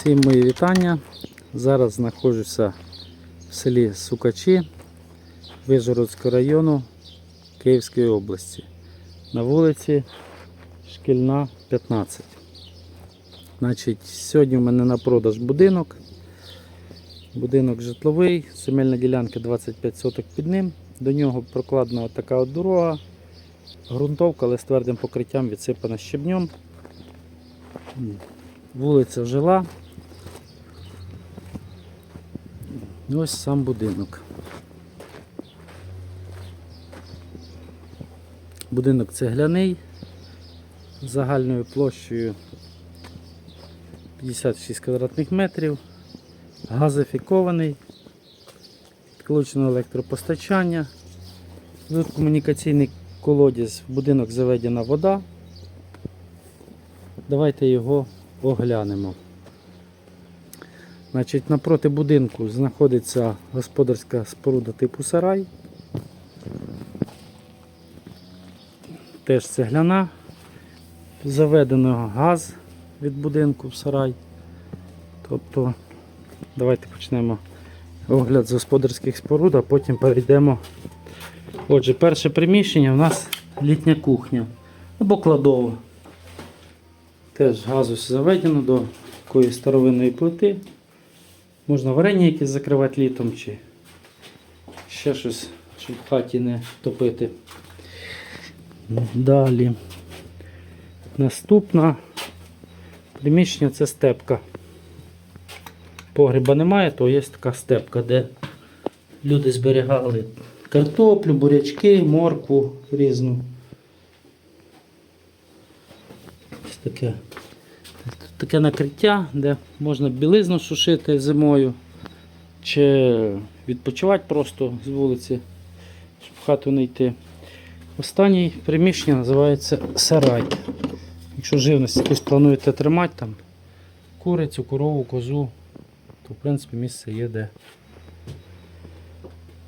Всім мої вітання. Зараз знаходжуся в селі Сукачі Вижгородського району Київської області. На вулиці Шкільна 15. Значить, сьогодні в мене на продаж будинок. Будинок житловий, земельна ділянка 25 соток під ним. До нього прокладена така от дорога. Грунтовка, але з твердим покриттям відсипана щебнем. Вулиця жила. Ось сам будинок. Будинок цегляний загальною площею 56 квадратних метрів, газифікований, підключено електропостачання, тут комунікаційний колодязь, в будинок заведена вода. Давайте його оглянемо. Значить, напроти будинку знаходиться господарська споруда типу сарай. Теж цегляна. Заведено газ від будинку в сарай. Тобто, давайте почнемо огляд з господарських споруд, а потім перейдемо. Отже, перше приміщення у нас літня кухня або кладова. Теж газу заведено до такої старовинної плити. Можна варення якесь закривати літом чи ще щось, щоб в хаті не топити. Далі. Наступне приміщення це степка. Погреба немає, то є така степка, де люди зберігали картоплю, бурячки, моркву різну. Ось таке. Таке накриття, де можна білизну сушити зимою, чи відпочивати просто з вулиці, щоб в хату не йти. Останнє приміщення називається сарай. Якщо живність якусь плануєте тримати, там курицю, корову, козу, то в принципі місце є де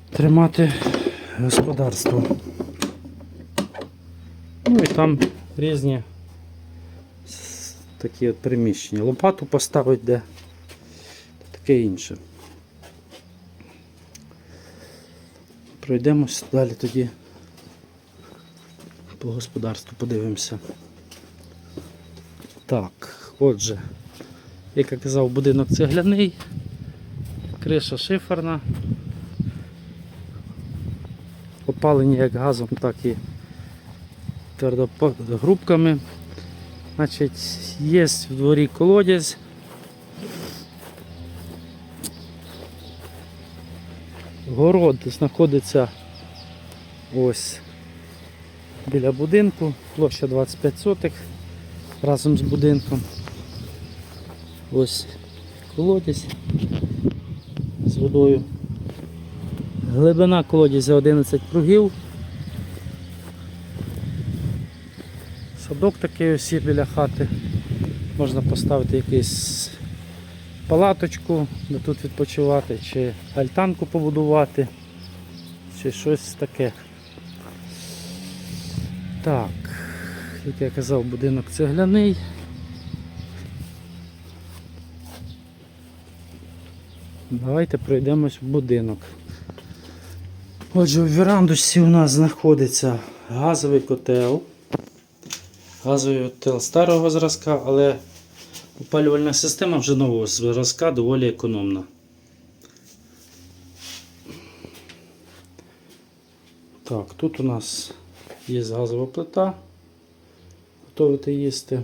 тримати господарство. Ну і там різні такі от приміщення. Лопату поставити де таке інше. Пройдемось далі тоді по господарству подивимося. Так, отже, як я казав, будинок цегляний, криша шиферна, опалення як газом, так і твердогрубками. Значить, є в дворі колодязь. Город знаходиться ось біля будинку, площа 25 сотих разом з будинком. Ось колодязь з водою. Глибина колодязя 11 кругів. Садок такий ось біля хати. Можна поставити якусь палаточку, де тут відпочивати, чи альтанку побудувати, чи щось таке. Так, як я казав, будинок цегляний. Давайте пройдемось в будинок. Отже, у вірандусі у нас знаходиться газовий котел. Газовий котел старого зразка, але опалювальна система вже нового зразка доволі економна. Так, тут у нас є газова плита. Готовити їсти.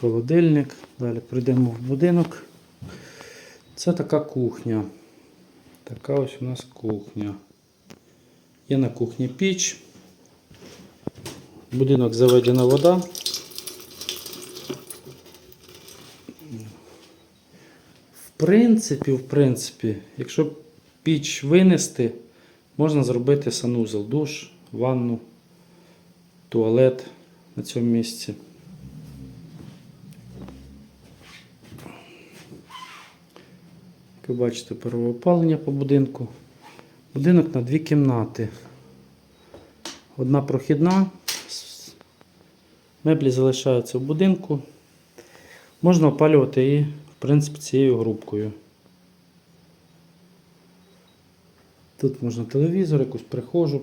Холодильник. Далі прийдемо в будинок. Це така кухня. Така ось у нас кухня. Є на кухні піч. Будинок заведена вода. В принципі, в принципі, якщо піч винести, можна зробити санузел, душ, ванну, туалет на цьому місці. Як ви бачите, перве опалення по будинку. Будинок на дві кімнати. Одна прохідна. Меблі залишаються в будинку. Можна опалювати і, в принципі, цією грубкою. Тут можна телевізор, якусь прихожу,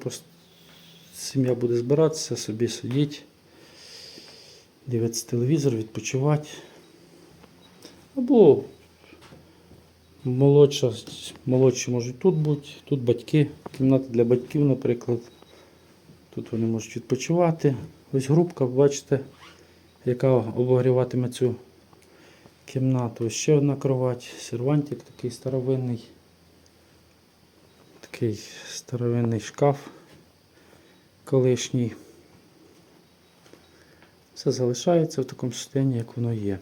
сім'я буде збиратися, собі сидіти, дивитися телевізор, відпочивати. Або молодша, молодші можуть тут бути, тут батьки, кімната для батьків, наприклад. Тут вони можуть відпочивати. Ось грубка, бачите, яка обогріватиме цю кімнату. Ось ще одна кровать, сервантик такий старовинний. Такий старовинний шкаф колишній. Все залишається в такому стані, як воно є.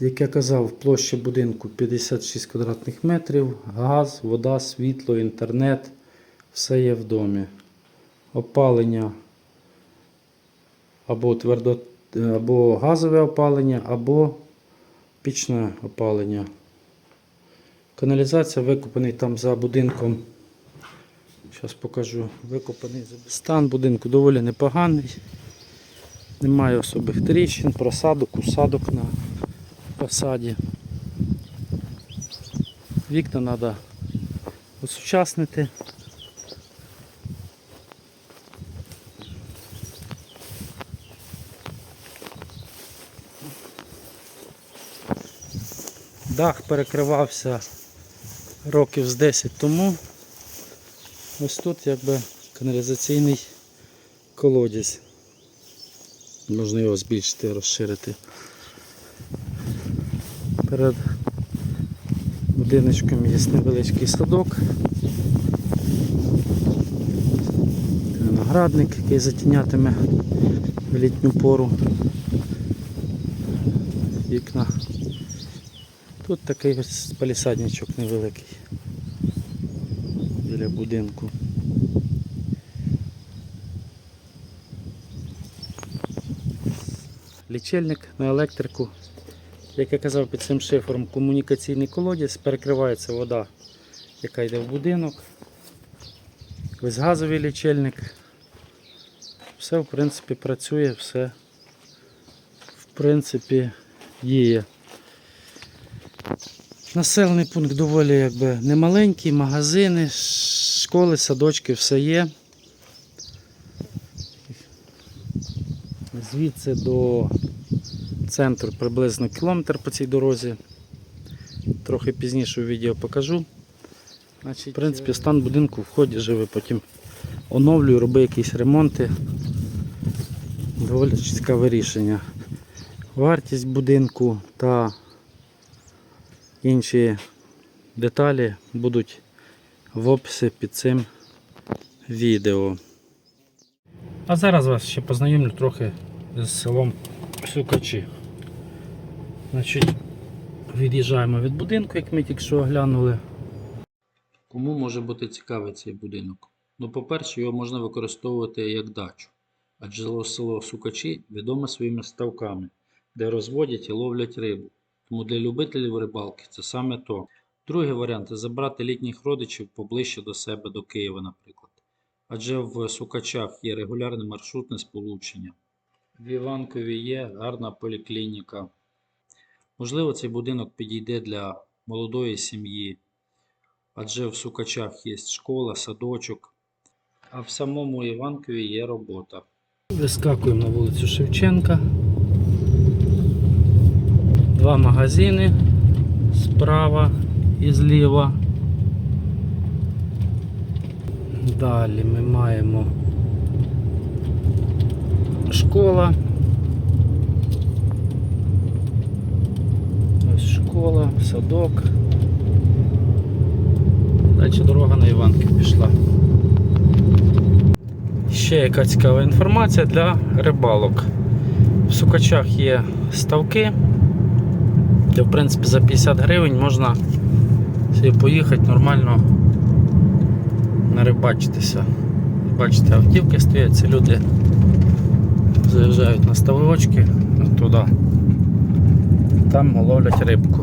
Як я казав, площа будинку 56 квадратних метрів, газ, вода, світло, інтернет, все є в домі. Опалення або твердо, або газове опалення, або пічне опалення. Каналізація викопаний там за будинком. Зараз покажу. Викопаний стан будинку доволі непоганий. Немає особих тріщин, просадок, усадок на фасаді. Вікна треба осучаснити. Дах перекривався років з 10 тому. Ось тут якби каналізаційний колодязь. Можна його збільшити, розширити. Перед будиночком є невеличкий садок. Виноградник, який затінятиме в літню пору. Вікна. Тут такий ось палісадничок невеликий біля будинку. Лічильник на електрику. Як я казав, під цим шифером комунікаційний колодязь, перекривається вода, яка йде в будинок. Ось газовий лічильник. Все в принципі працює, все в принципі діє. Населений пункт доволі якби немаленький, магазини, школи, садочки, все є. Звідси до центру приблизно кілометр по цій дорозі. Трохи пізніше у відео покажу. Значить, в принципі, стан будинку в ході живе, потім оновлюю, роблю якісь ремонти. Доволі цікаве рішення. Вартість будинку та інші деталі будуть в описі під цим відео. А зараз вас ще познайомлю трохи з селом Сукачі. Значить, від'їжджаємо від будинку, як ми тільки що оглянули. Кому може бути цікавий цей будинок? Ну, по-перше, його можна використовувати як дачу, адже село Сукачі відоме своїми ставками, де розводять і ловлять рибу. Тому для любителів рибалки це саме то. Другий варіант це забрати літніх родичів поближче до себе, до Києва, наприклад. Адже в Сукачах є регулярне маршрутне сполучення. В Іванкові є гарна поліклініка. Можливо, цей будинок підійде для молодої сім'ї, адже в Сукачах є школа, садочок, а в самому Іванкові є робота. Вискакуємо на вулицю Шевченка. Два магазини справа і зліва. Далі ми маємо школа. Ось школа, садок. Далі дорога на Іванків пішла. Ще яка цікава інформація для рибалок. В Сукачах є ставки, де в принципі за 50 гривень можна собі поїхати нормально нарибачитися. Бачите, автівки стоять, ці люди заїжджають на ставочки туди. Там ловлять рибку.